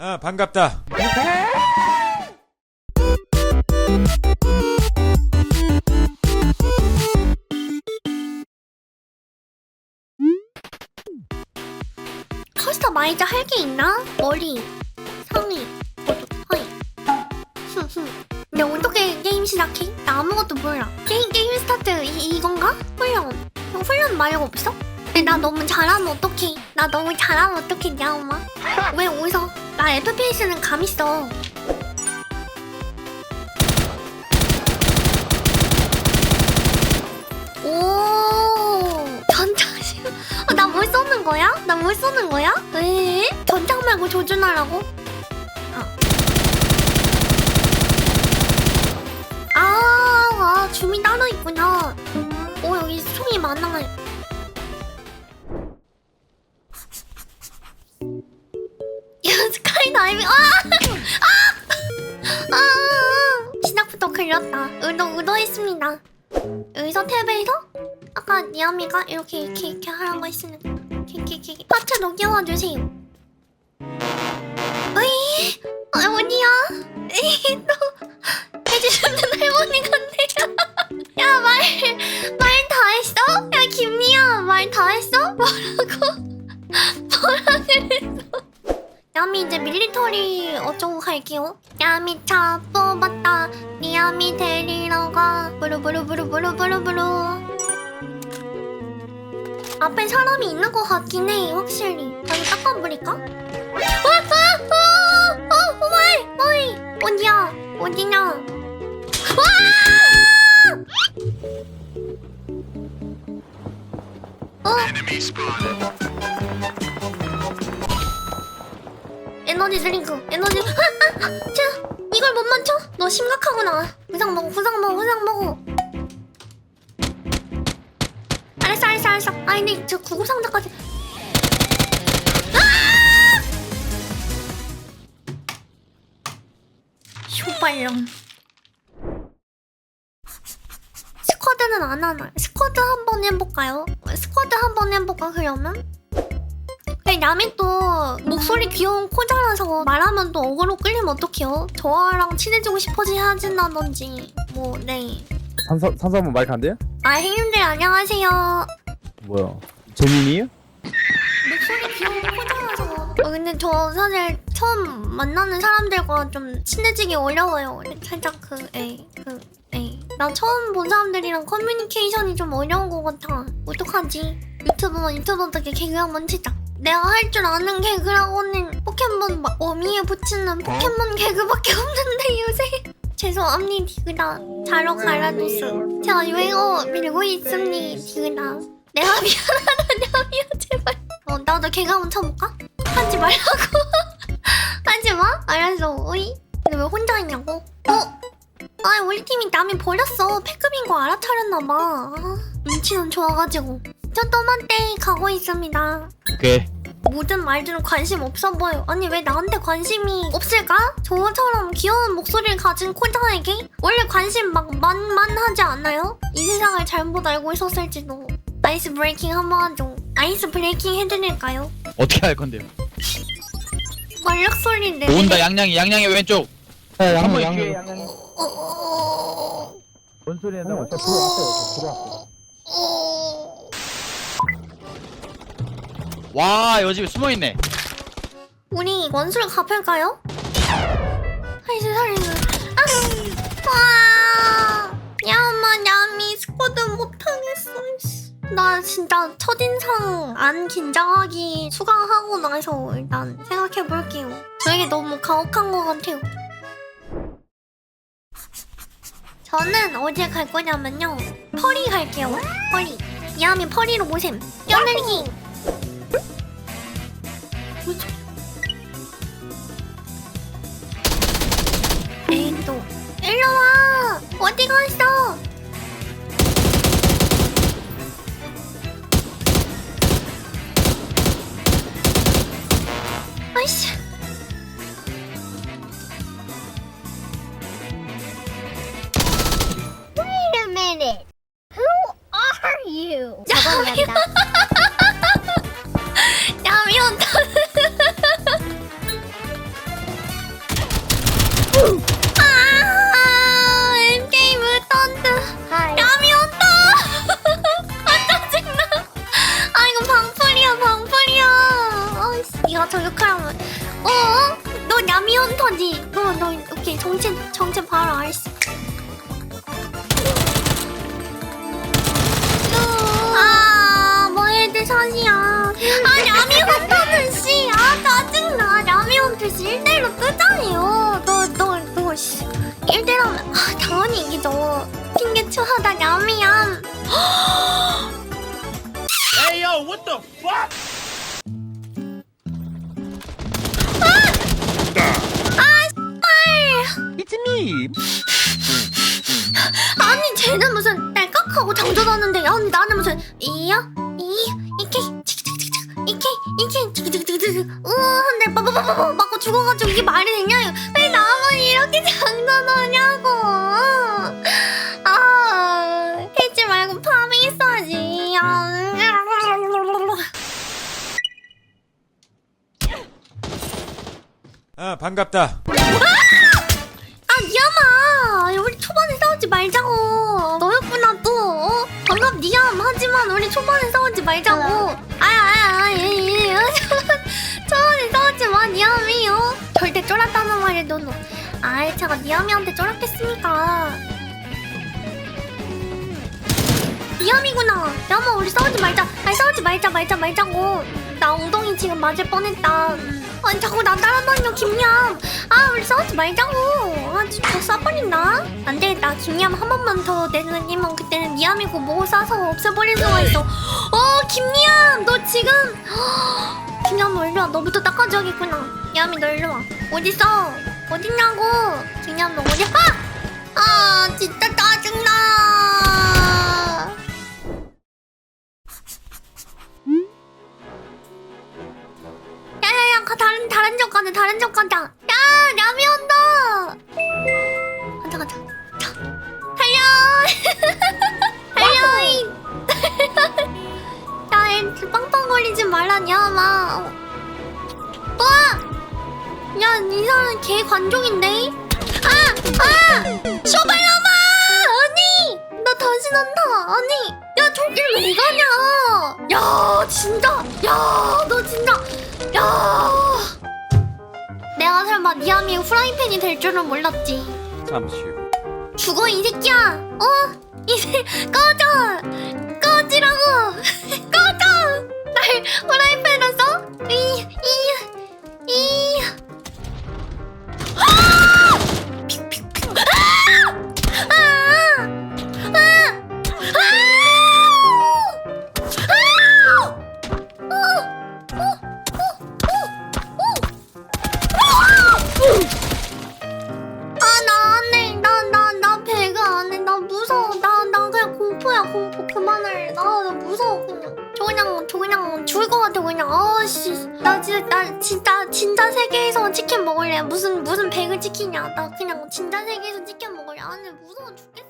아 반갑다. 커스터 마이즈 할게 있나? 머리, 상의, 허리. 흠흠. 어떻게 게임 시작해? 나 아무것도 몰라. 게임 게임 스타트 이, 이건가? 훈련. 형 훈련 말고 없어? 나 너무 잘하면 어떡해? 나 너무 잘하면 어떡했냐 엄마? 왜 어디서? 나 FPS는 감 있어. 오 전차심 어, 나뭘 쏘는 거야? 나 뭘 쏘는 거야? 에? 전장 말고 조준하라고? 어. 아, 아 줌이 따로 있구나 오 여기 총이 많아 시작부터 걸렸다 의도 의도했습니다 여기서 탭에서 아까 니아미가 이렇게 이렇게 이렇게 하라고 했으니까 이렇게 이렇게 이렇게 파트 녹여와 주세요 어이 할머니야 에이 너 해주시는 할머니 같네요 야말 말 다 했어? 야 김니야 말 다 했어? 뭐라고? 뭐라 그랬어? 야미 이제 밀리터리 어쩌고 갈게요 야미 차 뽑았다 니아미 데리러 가 부르부르부르부르부르부르 앞에 사람이 있는 것 같긴 해 확실히 여기 닦아버릴까? 어? 어? 어? 어? 어? 어이 어디야 어디냐 와! 어? 에너지 드링크 에너지 아, 아, 아, 자, 이걸 못 맞춰? 너 심각하구나 구상 먹어 구상 먹어 구상 먹어 알았어 알았어 알았어 아니 근데 저 구급 상자까지 아! 쇼발령 스쿼드는 안 하나 스쿼드 한번 해볼까요? 스쿼드 한번 해볼까 그러면? 근데 또 목소리 귀여운 코자라서 말하면 또 어그로 끌리면 어떡해요? 저랑 친해지고 싶어지 하진다든지 뭐 네 산사 산사 한번 마이크 안 돼요? 아 형님들 안녕하세요 뭐야? 재민이요? 목소리 귀여운 코자라서 어, 근데 저 사실 처음 만나는 사람들과 좀 친해지기 어려워요 살짝 그 에이 그 에이 나 처음 본 사람들이랑 커뮤니케이션이 좀 어려운 것 같아 어떡하지 유튜브만 유튜브 어떻게 개그 한번 치자 내가 할 줄 아는 개그라고는 포켓몬 막 어미에 붙이는 포켓몬 개그밖에 없는데 요새? 죄송합니다 디그다 자러 가라도스 제가 유행어 밀고 있습니다 디그다 내가 미안하다냐며 제발. 어 나도 개그 한번 쳐볼까? 하지 말라고. 하지 마. 알았어. 오이? 근데 왜 혼자 있냐고? 어? 아 우리 팀이 남이 버렸어. 패급인 거 알아차렸나봐. 아, 눈치는 좋아가지고. 저 또만 때 가고 있습니다 오케이. 모든 말들은 관심 없어 보여. 아니 왜 나한테 관심이 없을까? 저처럼 귀여운 목소리를 가진 코자에게 원래 관심 막 만만하지 않나요? 이 세상을 잘못 알고 있었을지도. 아이스 브레이킹 한번 하죠. 아이스 브레이킹 해드릴까요? 어떻게 할 건데요? 권력 소리인데. 온다 양양이 양양이 왼쪽 네, 한번 양양 양양. 어, 어, 뭔 소리 한다고? 저 들어왔어요. 저 들어왔어요. 어. 와 여집에 숨어있네 우리 원술 갚을까요? 아이스 살리는. 아, 와. 야마 야미 스쿼드 못하겠어. 씨. 나 진짜 첫인상 안 긴장하기 수강하고 나서 일단 생각해 볼게요. 저에게 너무 가혹한 것 같아요. 저는 어디에 갈 거냐면요. 퍼리 갈게요. 퍼리. 야미 퍼리로 모셈. 연늘기. 뭐지? 에이 또 일로 와 어디 갔어 아 야미헌터지? 너, 너 오케이 정체 정체 바로 알았어 아, 뭐 애들 샷이야. 아, 야미헌터는 씨. 아, 짜증나. 야미헌터 씨 1대1로 뜨자니요. 너, 너, 너, 씨. 1대1하면, 아, 당연히 이기죠. 핑계 추하다, 야미얌. Hey yo, what the fuck? 아니 쟤는 무슨 딸깍하고 장전하는데 아니 나는 무슨 이야 이? 이케? 치키치키치키 이케? 이케? 치키치키치키 우 한대 빠바바바바 맞고 죽어가지고 이게 말이 되냐 왜 나만 이렇게 장난하냐고. 아 해지 말고 파밍 있어야지. 아. 아 반갑다. 하지만 우리 초반에 싸우지 말자고. 아야아야 초반에 싸우지 마 니암이요. 절대 쫄았다는 말이야 너는 아이 제가 니암이한테 쫄았겠습니까? 니암이구나. 야마 우리 싸우지 말자. 아니 싸우지 말자 말자 말자고. 나 엉덩이 지금 맞을 뻔했다 아니 자꾸 나 따라다녀 김얌 아 우리 싸우지 말자고. 아 진짜 쏴버린다. 안되겠다. 김얌 한 번만 더 내놓으면 그때는 미암이고 뭐 싸서 없애버릴 수가 있어. 어 김얌 너 지금 김얌 너 일로와. 너부터 닦아줘야겠구나. 미암이 너 일로와. 어딨어? 어딨냐고. 김얌 너 어디 아! 아 진짜 짜증나 다른 다른 쪽 가자 다른 쪽 가자 야 야미 온다 가자 가자 자, 달려 달려 야 빵빵거리지 말라 야마 와! 야이 사람 개 관종인데 아! 아! 쇼발라마! 언니! 나 다시 난다 아니 야 저길 왜 가냐 야 진짜 야 너 진짜 야 내가 설마 니아미 후라이팬이 될 줄은 몰랐지 잠시 후. 죽어 이 새끼야 어? 이새 꺼져 꺼지라고 꺼져 날 후라이팬을 써? 이이이 그냥 어씨 나 진짜 나 진짜 진짜 세계에서 치킨 먹을래. 무슨 무슨 배그 치킨이야 나 그냥 진짜 세계에서 치킨 먹을래. 아니 무서워 죽겠어.